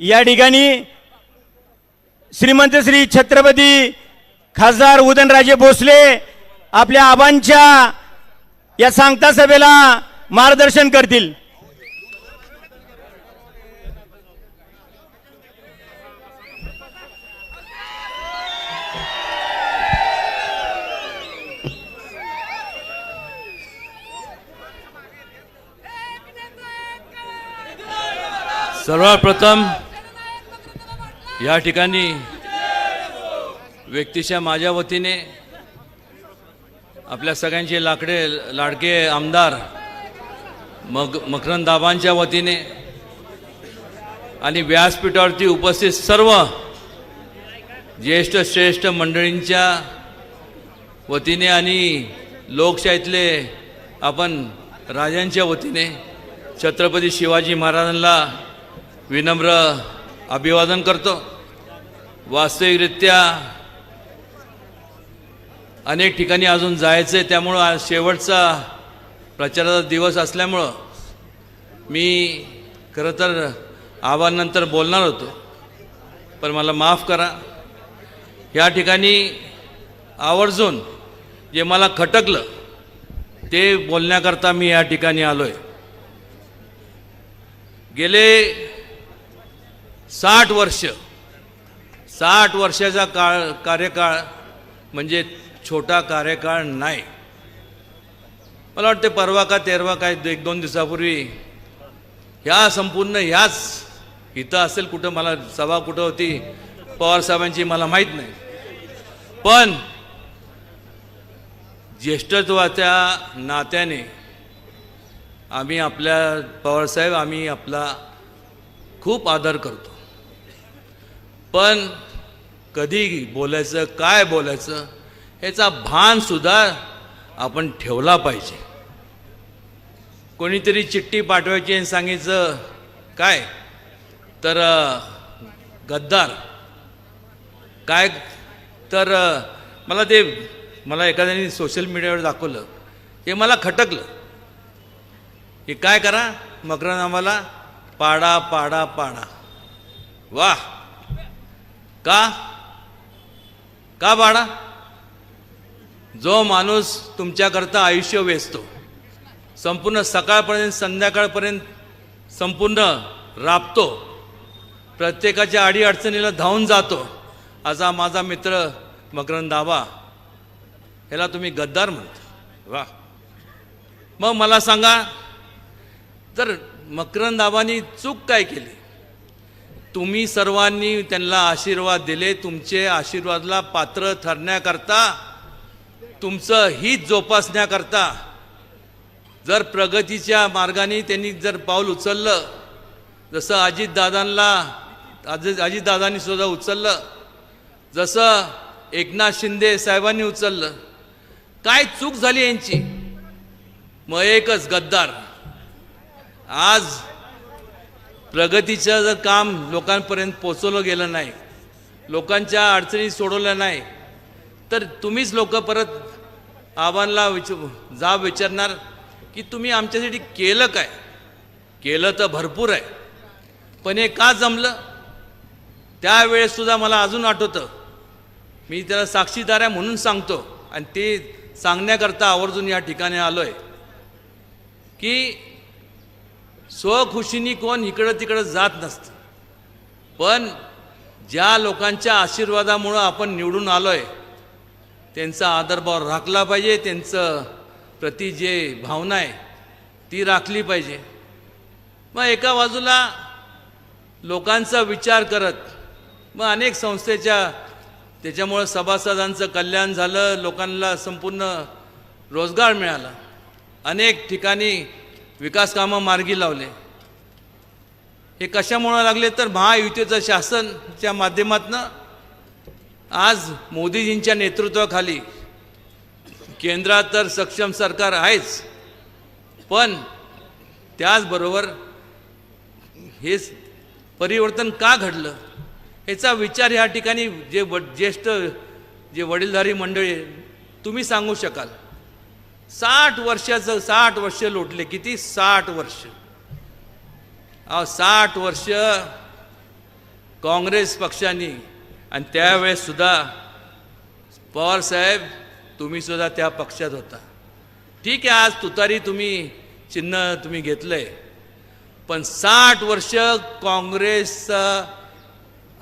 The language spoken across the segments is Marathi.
या ठिकाणी श्रीमंत श्री छत्रपती खासदार उदयनराजे भोसले आपल्या आबांच्या या सांगता सभेला मार्गदर्शन करतील. सर्वप्रथम या ठिकाणी व्यक्तीच्या माझ्या वतीने आपल्या सगळ्यांचे लाकडे लाडके आमदार मग मकरंद दाबांच्या वतीने आणि व्यासपीठावरती उपस्थित सर्व ज्येष्ठ श्रेष्ठ मंडळींच्या वतीने आणि लोकशाहीतले आपण राजांच्या वतीने छत्रपती शिवाजी महाराजांना विनम्र अभिवादन करतो. वास्तविकरित्या अनेक ठिकाणी अजून जायचं आहे त्यामुळं आज शेवटचा प्रचाराचा दिवस असल्यामुळं मी खरं तर आव्हानंतर बोलणार होतो. पण मला माफ करा. या ठिकाणी आवर्जून जे मला खटकलं ते बोलण्याकरता मी या ठिकाणी आलो आहे गेले साठ वर्ष. साठ वर्षाचा काळ कार्यकाळ म्हणजे छोटा कार्यकाळ नाही. मला वाटते परवा का तेरवा काय एक दोन दिवसापूर्वी ह्या संपूर्ण ह्याच इथं असेल कुठं मला सभा कुठं होती पवारसाहेबांची मला माहीत नाही. पण ज्येष्ठत्वाच्या नात्याने आम्ही आपल्या पवारसाहेब आम्ही आपला खूप आदर करतो. पण कधी बोलायचं काय बोलायचं ह्याचा भानसुद्धा आपण ठेवला पाहिजे. कोणीतरी चिठ्ठी पाठवायची आणि सांगायचं काय? तर गद्दार. काय? तर मला ते मला एखाद्याने सोशल मीडियावर दाखवलं हे मला खटकलं. हे काय करा? मकरनामाला आम्हाला पाडा पाडा पाडा. वा का? का पाडा जो माणूस तुमच्याकरता आयुष्य वेचतो संपूर्ण सकाळपर्यंत संध्याकाळपर्यंत संपूर्ण राबतो प्रत्येकाच्या अडीअडचणीला धावून जातो. असा माझा मित्र मकरंद दाबा ह्याला तुम्ही गद्दार म्हणता. वा. मग मला सांगा तर मकरंद दाबानी चूक काय केली? तुम्ही सर्वांनी त्यांना आशीर्वाद दिले तुमचे आशीर्वादला पात्र ठरण्याकरता तुमचं हित जोपासण्याकरता. जर प्रगतीच्या मार्गाने त्यांनी जर पाऊल उचललं जसं अजितदादांना अजित अजितदादांनी सुद्धा उचललं जसं एकनाथ शिंदे साहेबांनी उचललं काय चूक झाली यांची? मग एकच गद्दार. आज प्रगतीचं जर काम लोकांपर्यंत पोचवलं गेलं नाही लोकांच्या अडचणी सोडवल्या नाही तर तुम्हीच लोक परत आव्हानला विच जाब विचारणार की तुम्ही आमच्यासाठी केलं काय? केलं तर भरपूर आहे. पण हे का जमलं? त्यावेळेससुद्धा मला अजून आठवतं. मी त्याला साक्षीदार आहे म्हणून सांगतो. आणि ते सांगण्याकरता आवर्जून या ठिकाणी आलो आहे की स्वखुशीनी कोण इकडं तिकडं जात नसतं. पण ज्या लोकांच्या आशीर्वादामुळं आपण निवडून आलो आहे त्यांचा आदरभाव राखला पाहिजे त्यांचं प्रति जे भावना आहे ती राखली पाहिजे. मग एका बाजूला लोकांचा विचार करत मग अनेक संस्थेच्या त्याच्यामुळं सभासदांचं कल्याण झालं लोकांना संपूर्ण रोजगार मिळाला. अनेक ठिकाणी विकास कामं मार्गी लावले. हे कशामुळं लागले तर महायुतीचं शासनच्या माध्यमातनं आज मोदीजींच्या नेतृत्वाखाली केंद्रात तर सक्षम सरकार आहेच पण त्याचबरोबर हे परिवर्तन का घडलं? याचा विचार ह्या ठिकाणी जे व ज्येष्ठ जे वडीलधारी मंडळी तुम्ही सांगू शकाल. साठ वर्षाचं साठ वर्ष लोटले. किती? साठ वर्ष. अहो साठ वर्ष काँग्रेस पक्षाने. आणि त्यावेळेस सुद्धा पवार साहेब तुम्ही सुद्धा त्या पक्षात होता. ठीक आहे आज तुतारी तुम्ही चिन्ह तुम्ही घेतलंय. पण साठ वर्ष काँग्रेस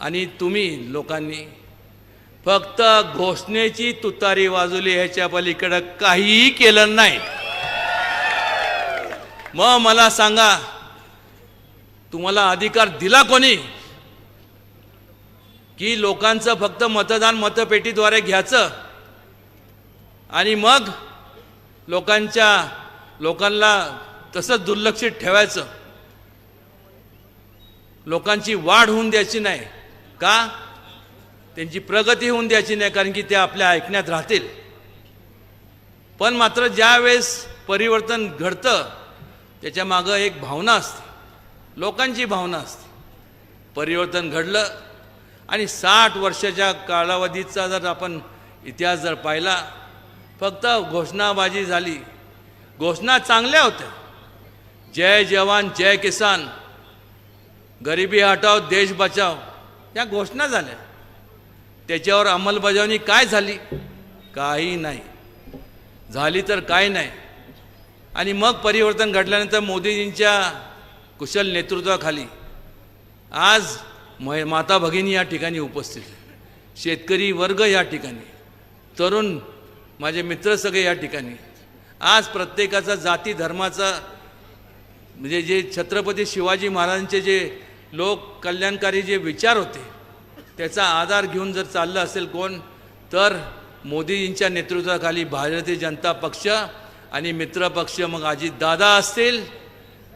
आणि तुम्ही लोकांनी फक्त घोषणेची तुतारी वाजवली ह्याच्या पलीकडं काहीही केलं नाही. मग मला सांगा तुम्हाला अधिकार दिला कोणी? की लोकांचं फक्त मतदान मतपेटीद्वारे घ्यायचं? आणि मग लोकांच्या लोकांना तसंच दुर्लक्षित ठेवायचं? लोकांची वाढ होऊन द्यायची नाही. का? त्यांची प्रगती होऊन द्यायची नाही कारण की ते आपल्या ऐकण्यात राहतील. पण मात्र ज्या वेळेस परिवर्तन घडतं त्याच्या मागं एक भावना असते. लोकांची भावना असते. परिवर्तन घडलं आणि साठ वर्षाच्या कालावधीचा जर आपण इतिहास जर पाहिला फक्त घोषणाबाजी झाली. घोषणा चांगल्या होत्या. जय जवान जय किसान. गरिबी हटाव देश बचाव या घोषणा झाल्या. त्याच्यावर अंमलबजावणी काय झाली? काही नाही. झाली तर काय नाही? आणि मग परिवर्तन घडल्यानंतर मोदीजींच्या कुशल नेतृत्वाखाली आज म माता भगिनी या ठिकाणी उपस्थित शेतकरी वर्ग या ठिकाणी तरुण माझे मित्र सगळे या ठिकाणी. आज प्रत्येकाचा जाती धर्माचा म्हणजे जे छत्रपती शिवाजी महाराजांचे जे लोक कल्याणकारी जे विचार होते त्याचा आधार घेऊन जर चाललं असेल कोण तर मोदीजींच्या नेतृत्वाखाली भारतीय जनता पक्ष आणि मित्र पक्ष मग अजितदादा असतील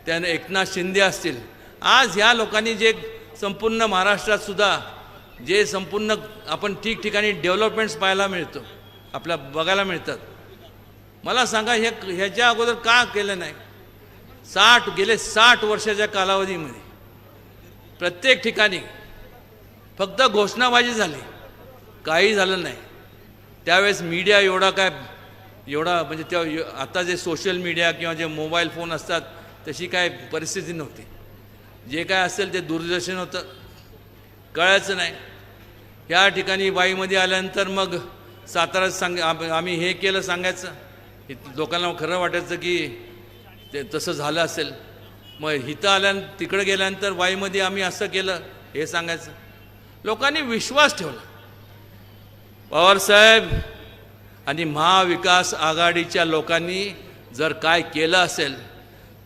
त्यानं एकनाथ शिंदे असतील. आज ह्या लोकांनी जे संपूर्ण महाराष्ट्रात सुद्धा जे संपूर्ण आपण ठिकठिकाणी डेव्हलपमेंट्स पाहायला मिळतो आपल्या बघायला मिळतात. मला सांगा हे ह्याच्या अगोदर का केलं नाही? साठ गेले साठ वर्षाच्या कालावधीमध्ये प्रत्येक ठिकाणी फक्त घोषणाबाजी झाली. काही झालं नाही. त्यावेळेस मीडिया एवढा काय एवढा म्हणजे त्या आता जे सोशल मीडिया किंवा जे मोबाईल फोन असतात तशी काय परिस्थिती नव्हती. जे काय असेल ते दूरदर्शन होतं. कळायचं नाही. या ठिकाणी वाईमध्ये आल्यानंतर मग सातारा सांग आम- आम्ही हे केलं सांगायचं. लोकांना खरं वाटायचं की ते तसं झालं असेल. मग इथं आल्यान तिकडं गेल्यानंतर वाईमध्ये आम्ही असं केलं हे सांगायचं. लोकांनी विश्वास ठेवला. पवारसाहेब आणि महाविकास आघाडीच्या लोकांनी जर काय केलं असेल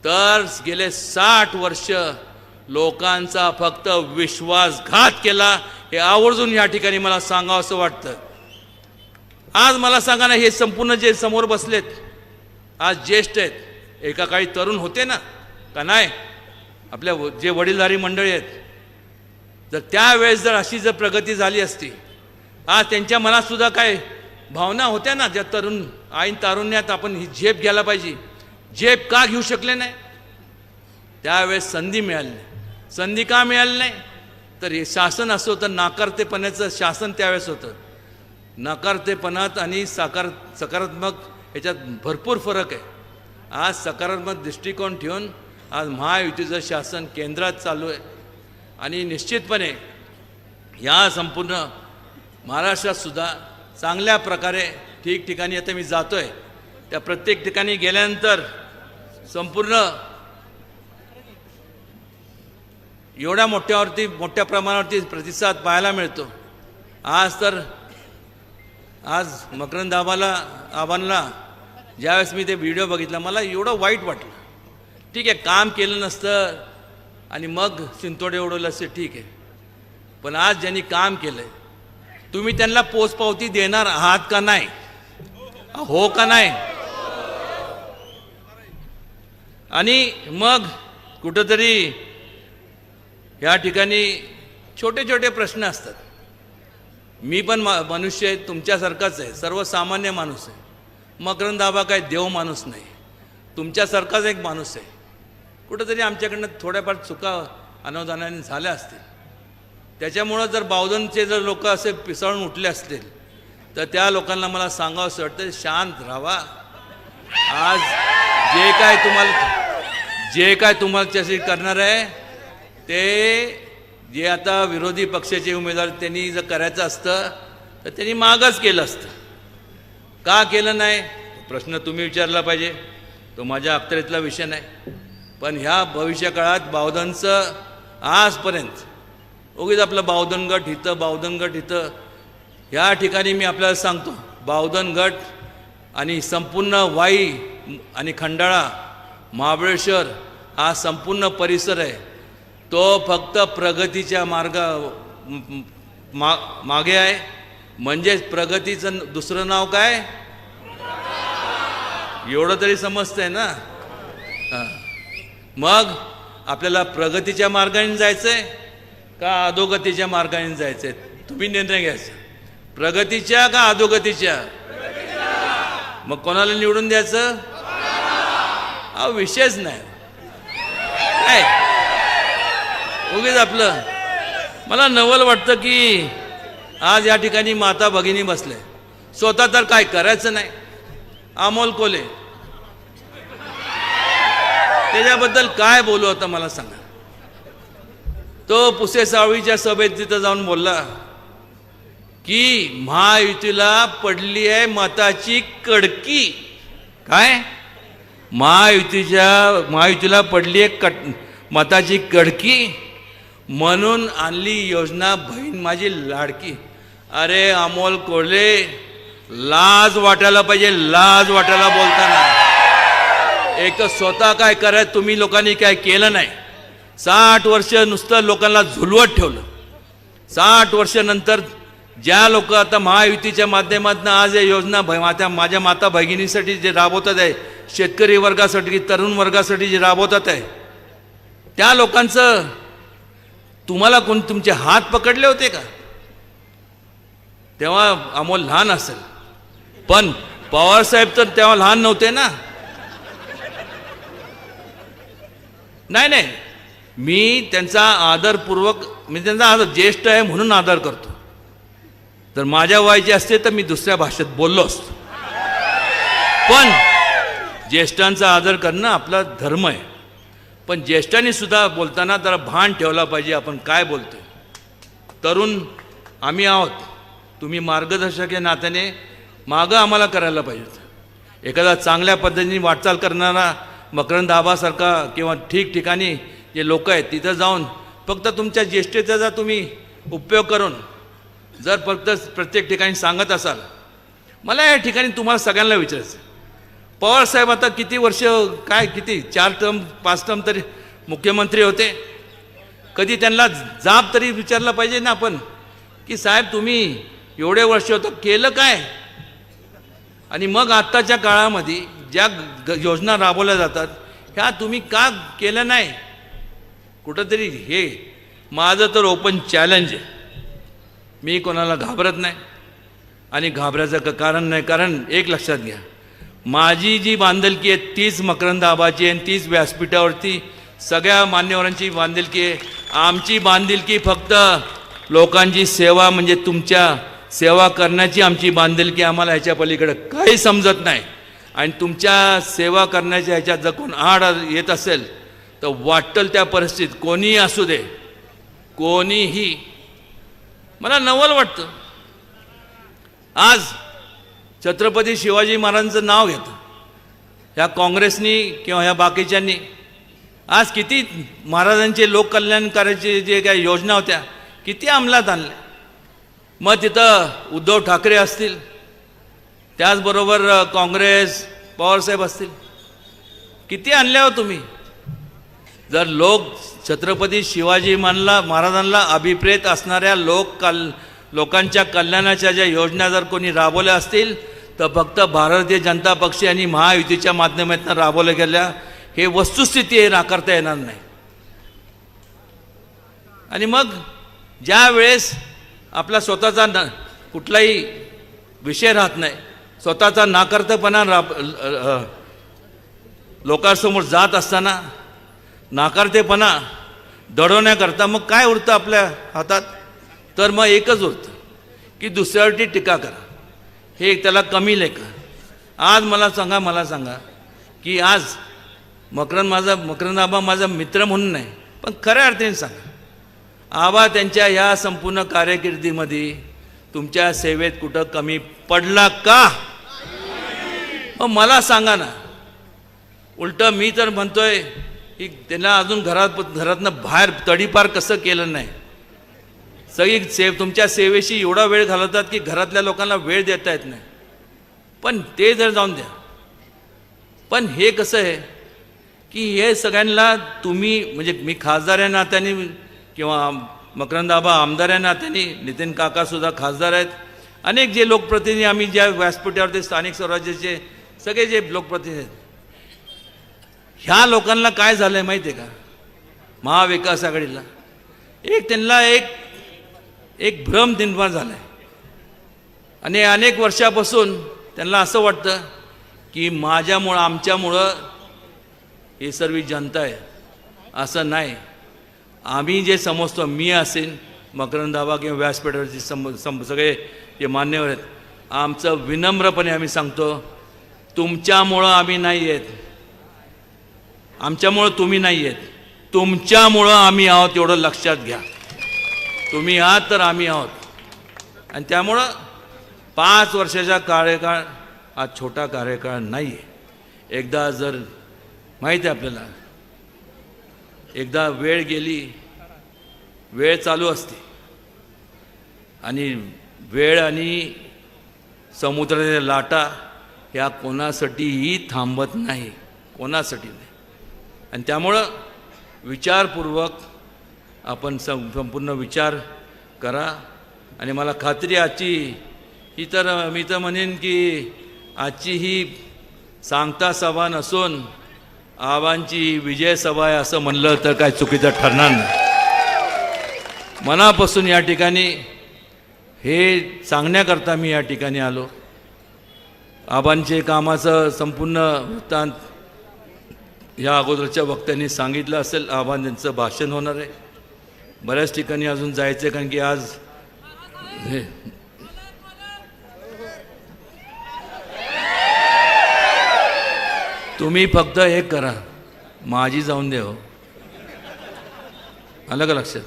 तर गेले साठ वर्ष लोकांचा फक्त विश्वासघात केला हे आवर्जून या ठिकाणी मला सांगावं असं वाटतं. आज मला सांगा ना हे संपूर्ण जे समोर बसलेत आज ज्येष्ठ आहेत एका काळी तरुण होते ना का नाही? आपल्या व- जे वडीलधारी मंडळी आहेत जर त्यावेळेस जर अशी जर प्रगती झाली असती आज त्यांच्या मनातसुद्धा काय भावना होत्या ना ज्या तरुण आईन तारुण्यात आपण ही झेप घ्यायला पाहिजे. झेप का घेऊ शकले नाही? त्यावेळेस संधी मिळाली नाही. संधी का मिळाली नाही? तर हे शासन असं होतं नाकारतेपणाचं शासन त्यावेळेस होतं. नकारतेपणात आणि साकार सकारात्मक ह्याच्यात भरपूर फरक आहे. आज सकारात्मक दृष्टिकोन ठेवून आज महायुतीचं शासन केंद्रात चालू आहे. आणि निश्चितपणे या संपूर्ण महाराष्ट्रातसुद्धा चांगल्या प्रकारे ठिकठिकाणी आता मी जातो आहे त्या प्रत्येक ठिकाणी गेल्यानंतर संपूर्ण एवढ्या मोठ्यावरती मोठ्या प्रमाणावरती प्रतिसाद पाहायला मिळतो. आज तर आज मकरंद आबाला आबांना ज्यावेळेस मी ते व्हिडिओ बघितला मला एवढं वाईट वाटलं. ठीक आहे काम केलं नसतं आणि मग शिंतोडे उडवलं असे ठीक आहे. पण आज ज्यांनी काम केलं आहे तुम्ही त्यांना पोचपावती देणार आहात का नाही? हो का नाही? आणि मग कुठंतरी या ठिकाणी छोटे छोटे प्रश्न असतात. मी पण मा मनुष्य आहे तुमच्यासारखाच आहे सर्वसामान्य माणूस आहे. मकरंदाबा काय देव माणूस नाही. तुमच्यासारखाच एक माणूस आहे. कुठंतरी आमच्याकडनं थोड्याफार चुका अनुदानाने झाल्या असतील. त्याच्यामुळं जर बावधनचे जर लोक असे पिसाळून उठले असतील तर त्या लोकांना मला सांगावं असं वाटतं शांत राहावा आज जे काय तुम्हाला जे काय तुम्हाला त्यासाठी करणार आहे ते जे आता विरोधी पक्षाचे उमेदवार त्यांनी जर करायचं असतं तर त्यांनी मागच केलं असतं. का केलं नाही? प्रश्न तुम्ही विचारला पाहिजे. तो माझ्या अखत्यारीतला विषय नाही. पण ह्या भविष्य काळात बावधनचं आजपर्यंत उगीच आपलं बावधन गट इथं बावधन गट इथं ह्या ठिकाणी मी आपल्याला सांगतो बावधन गट आणि संपूर्ण वाई आणि खंडाळा महाबळेश्वर हा संपूर्ण परिसर आहे. तो फक्त प्रगतीच्या मार्गा मा मागे आहे. म्हणजेच प्रगतीचं दुसरं नाव काय? एवढं तरी समजतंय ना? मग आपल्याला प्रगतीच्या मार्गाने जायचं आहे का अधोगतीच्या मार्गाने जायचं आहे तुम्ही निर्णय घ्यायचा. प्रगतीच्या का अधोगतीच्या? मग कोणाला निवडून द्यायचं? हा विषयच नाही. काय उगीच आपलं. मला नवल वाटतं की आज या ठिकाणी माता भगिनी बसले. स्वतः तर काय करायचं नाही. अमोल कोले त्याच्याबद्दल काय बोलू आता मला सांगा. तो पुसे सावळीच्या सभेत तिथं जाऊन बोलला की महायुतीला पडली आहे मताची कडकी. काय? महायुतीच्या महायुतीला पडली आहे कट मताची कडकी. म्हणून आणली योजना बहीण माझी लाडकी. अरे अमोल कोल्हे लाज वाटायला पाहिजे लाज वाटायला बोलताना. एक तर स्वतः काय करायचं तुम्ही लोकांनी काय केलं नाही. साठ वर्ष नुसतं लोकांना झुलवत ठेवलं. साठ वर्षानंतर ज्या लोक आता महायुतीच्या माध्यमातून आज या योजना माझ्या माता माझ्या माता भगिनीसाठी जे राबवतात आहे शेतकरी वर्गासाठी तरुण वर्गासाठी जे राबवतात आहे त्या लोकांचं तुम्हाला कोण तुमचे हात पकडले होते का? तेव्हा अमोल लहान असेल. पण पवारसाहेब तर तेव्हा लहान नव्हते ना? नाही नाही. मी त्यांचा आदरपूर्वक मी त्यांचा आदर ज्येष्ठ आहे म्हणून आदर करतो. जर माझ्या वयाचे असते तर मी दुसऱ्या भाषेत बोललो असतो. पण ज्येष्ठांचा आदर करणं आपला धर्म आहे. पण ज्येष्ठांनी सुद्धा बोलताना जरा भान ठेवला पाहिजे आपण काय बोलतोय. तरुण आम्ही आहोत. तुम्ही मार्गदर्शक या नात्याने. मागं आम्हाला करायला पाहिजे एखादा चांगल्या पद्धतीने वाटचाल करणारा मकरंद आबासारखा किंवा ठिकठिकाणी जे लोक आहेत तिथं जाऊन फक्त तुमच्या ज्येष्ठतेचा तुम्ही उपयोग करून जर फक्त प्रत्येक ठिकाणी सांगत असाल मला या ठिकाणी तुम्हाला सगळ्यांना विचारायचं पवारसाहेब आता किती वर्ष काय किती चार टर्म पाच टर्म तरी मुख्यमंत्री होते. कधी त्यांना जाब तरी विचारला पाहिजे ना आपण की साहेब तुम्ही एवढे वर्ष होतं केलं काय? आणि मग आत्ताच्या काळामध्ये ज्या ग- योजना राबवल्या जातात ह्या तुम्ही का केलं नाही? कुठंतरी हे माझं तर ओपन चॅलेंज आहे. मी कोणाला घाबरत नाही आणि घाबरायचं का कारण नाही कारण एक लक्षात घ्या. माझी जी बांधलकी आहे तीच मकरंदाबाची आहे आणि तीच व्यासपीठावरती सगळ्या मान्यवरांची बांधिलकी आहे. आमची बांधिलकी फक्त लोकांची सेवा म्हणजे तुमच्या सेवा करण्याची आमची बांधिलकी आम्हाला ह्याच्या पलीकडे काही समजत नाही. आणि तुमच्या सेवा करण्याच्या ह्याच्यात जर कोण आड येत असेल तर वाटल त्या परिस्थितीत कोणीही असू दे. कोणीही. मला नवल वाटतं. आज छत्रपती शिवाजी महाराजांचं नाव घेतं. ह्या काँग्रेसनी किंवा ह्या बाकीच्यांनी. आज किती महाराजांचे लोककल्याणकाराचे जे काही योजना होत्या किती अंमलात आणल्या. मग तिथं उद्धव ठाकरे असतील त्याचबरोबर काँग्रेस पवारसाहेब असतील. किती आणल्या हो तुम्ही? जर लोक छत्रपती शिवाजी मानला महाराजांना अभिप्रेत असणाऱ्या लोक कल लोकांच्या कल्याणाच्या ज्या योजना जर कोणी राबवल्या असतील तर फक्त भारतीय जनता पक्ष आणि महायुतीच्या माध्यमातून राबवल्या गेल्या. हे वस्तुस्थिती हे नाकारता येणार नाही. आणि मग ज्या वेळेस आपला स्वतःचा न कुठलाही विषय राहत नाही स्वतःचा नाकारतेपणा राब लोकांसमोर जात असताना नाकारतेपणा दडवण्याकरता मग काय उरतं आपल्या हातात? तर मग एकच उरतं की दुसऱ्यावरती टीका करा. हे त्याला कमी लेखा आज मला सांगा मला सांगा की आज मकरंद माझा मकरंद आबा माझा मित्र म्हणून नाही पण खऱ्या अर्थाने सांगा. आबा त्यांच्या या संपूर्ण कार्यकिर्दीमध्ये तुमच्या सेवेत कुठं कमी पडला का? मग मला सांगा ना. उलट मी तर म्हणतोय की त्यांना अजून घरात घरातनं बाहेर तडीपार कसं केलं नाही? सगळी सेव तुमच्या सेवेशी एवढा वेळ घालवतात की घरातल्या लोकांना वेळ देता येत नाही. पण ते जर जाऊन द्या. पण हे कसं आहे की हे सगळ्यांना तुम्ही म्हणजे मी खासदार या नात्याने किंवा मकरंदाबा आमदार आहे नात्याने नितीन काकासुद्धा खासदार आहेत. अनेक जे लोकप्रतिनिधी आम्ही ज्या व्यासपीठावरती स्थानिक स्वराज्याचे सगळे जे लोकप्रतिनिधी आहेत. ह्या लोकांना काय झालं आहे माहिती आहे का? महाविकास आघाडीला. एक त्यांना एक एक भ्रम निर्माण झाला आहे आणि अनेक वर्षापासून त्यांना असं वाटतं की माझ्यामुळं आमच्यामुळं हे सर्व जनता आहे. असं नाही. आम्ही जे समजतो मी असेल मकरंदाबा किंवा व्यासपीठावरचे सम सम सगळे जे मान्यवर आहेत आमचं विनम्रपणे आम्ही सांगतो तुमच्यामुळं आम्ही नाही आहेत. आमच्यामुळं तुम्ही नाही आहेत. तुमच्यामुळं आम्ही आहोत एवढं लक्षात घ्या. तुम्ही आहात तर आम्ही आहोत. आणि त्यामुळं पाच वर्षाचा कार्यकाळ हा छोटा कार्यकाळ नाही आहे एकदा जर माहीत आहे आपल्याला एकदा वेळ गेली वेळ चालू असते. आणि वेळ आणि समुद्राच्या लाटा ह्या कोणासाठीही थांबत नाही कोणासाठी नाही. आणि त्यामुळं विचारपूर्वक आपण संपूर्ण विचार करा. आणि मला खात्री आजची ही तर मी तर म्हणेन की आजची ही सांगता सभा नसून आबांची विजय सभा आहे असं म्हणलं तर काय चुकीचं ठरणार नाही. मनापासून या ठिकाणी हे सांगण्याकरता मी या ठिकाणी आलो. आबांचे कामाचं संपूर्ण वृत्तांत या अगोदरच्या वक्त्यांनी सांगितलं असेल आबां त्यांचं भाषण होणार आहे. बऱ्याच ठिकाणी अजून जायचं आहे कारण की आज हे तुम्ही फक्त एक करा. माझी जाऊन द्या हो. आलं का लक्षात?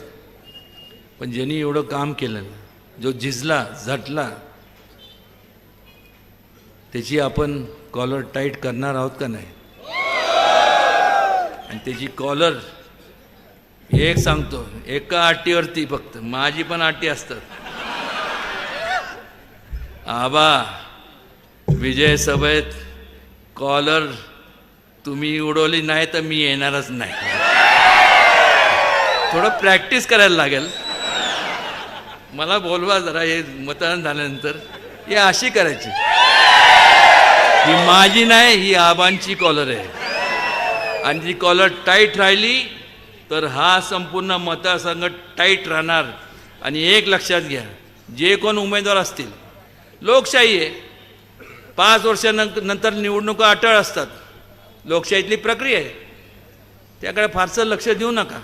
पण ज्यांनी एवढं काम केलं जो झिजला झटला त्याची आपण कॉलर टाईट करणार आहोत का नाही? आणि त्याची कॉलर एक सांगतो एका आटीवरती फक्त माझी पण आटी असतात. आबा विजय सभेत कॉलर तुम्ही उडवली नाही तर मी येणारच नाही. थोडं प्रॅक्टिस करायला लागेल. मला बोलवा जरा हे मतदान झाल्यानंतर. हे अशी करायची. ही माझी नाही ही आबांची कॉलर आहे. आणि ती कॉलर टाईट राहिली तर हा संपूर्ण मतदारसंघ टाईट राहणार. आणि एक लक्षात घ्या जे कोण उमेदवार असतील लोकशाही आहे. पाच वर्षानंतर निवडणुका अटळ असतात. लोकशाहीतली प्रक्रिया आहे. त्याकडे फारसं लक्ष देऊ नका.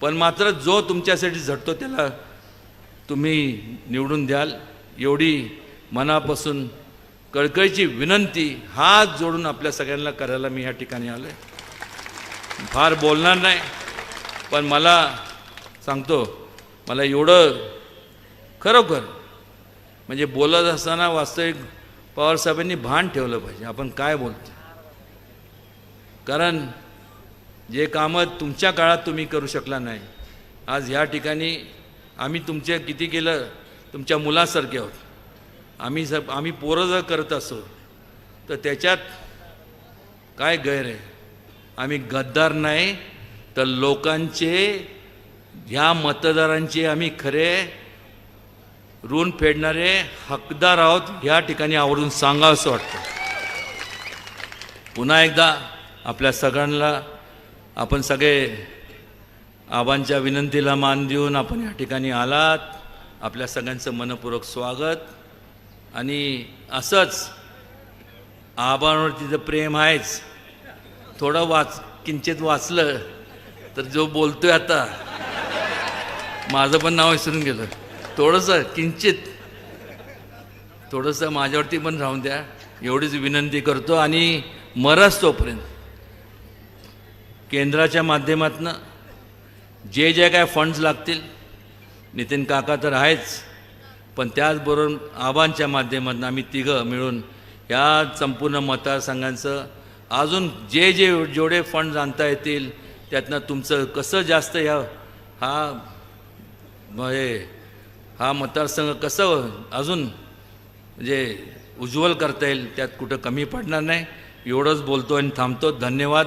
पण मात्र जो तुमच्यासाठी झटतो त्याला तुम्ही निवडून द्याल. एवढी मनापासून कळकळीची विनंती हात जोडून आपल्या सगळ्यांना करायला मी या ठिकाणी आलो आहे फार बोलणार नाही पण मला सांगतो मला एवढं खरोखर म्हणजे बोलत असताना वास्तविक पवारसाहेबांनी भान ठेवलं पाहिजे. आपण काय बोलतो? कारण जे कामं तुमच्या काळात तुम्ही करू शकला नाही आज ह्या ठिकाणी आम्ही तुमच्या किती केलं तुमच्या मुलासारखे आहोत. आम्ही स आम्ही पोरं जर करत असो तर त्याच्यात काय गैर आहे? आम्ही गद्दार नाही तर लोकांचे ह्या मतदारांचे आम्ही खरे ऋण फेडणारे हकदार आहोत ह्या ठिकाणी आवर्जून सांगावंसं वाटतं. पुन्हा एकदा आपल्या सगळ्यांना आपण सगळे आबांच्या विनंतीला मान देऊन आपण या ठिकाणी आलात. आपल्या सगळ्यांचं मनपूर्वक स्वागत. आणि असंच आबांवरती जर प्रेम आहेच थोडं वाच किंचित वाचलं तर जो बोलतोय आता माझं पण नाव विसरून गेलं. थोडंसं किंचित थोडंसं माझ्यावरती पण राहून द्या. एवढीच विनंती करतो आणि मरस तोपर्यंत. केंद्राच्या माध्यमातून जे जे काय फंड्स लागतील नितीन काका तर आहेच पण त्याचबरोबर आव्हानच्या माध्यमातून आम्ही तिघं मिळून या संपूर्ण मतदारसंघांचं अजून जे जे जेवढे फंड्स आणता येतील त्यातनं तुमचं कसं जास्त ह्या हा म्हणजे हा मतदारसंघ कसं अजून म्हणजे उज्ज्वल करता येईल त्यात कुठं कमी पडणार नाही. एवढंच बोलतो आणि थांबतो. धन्यवाद.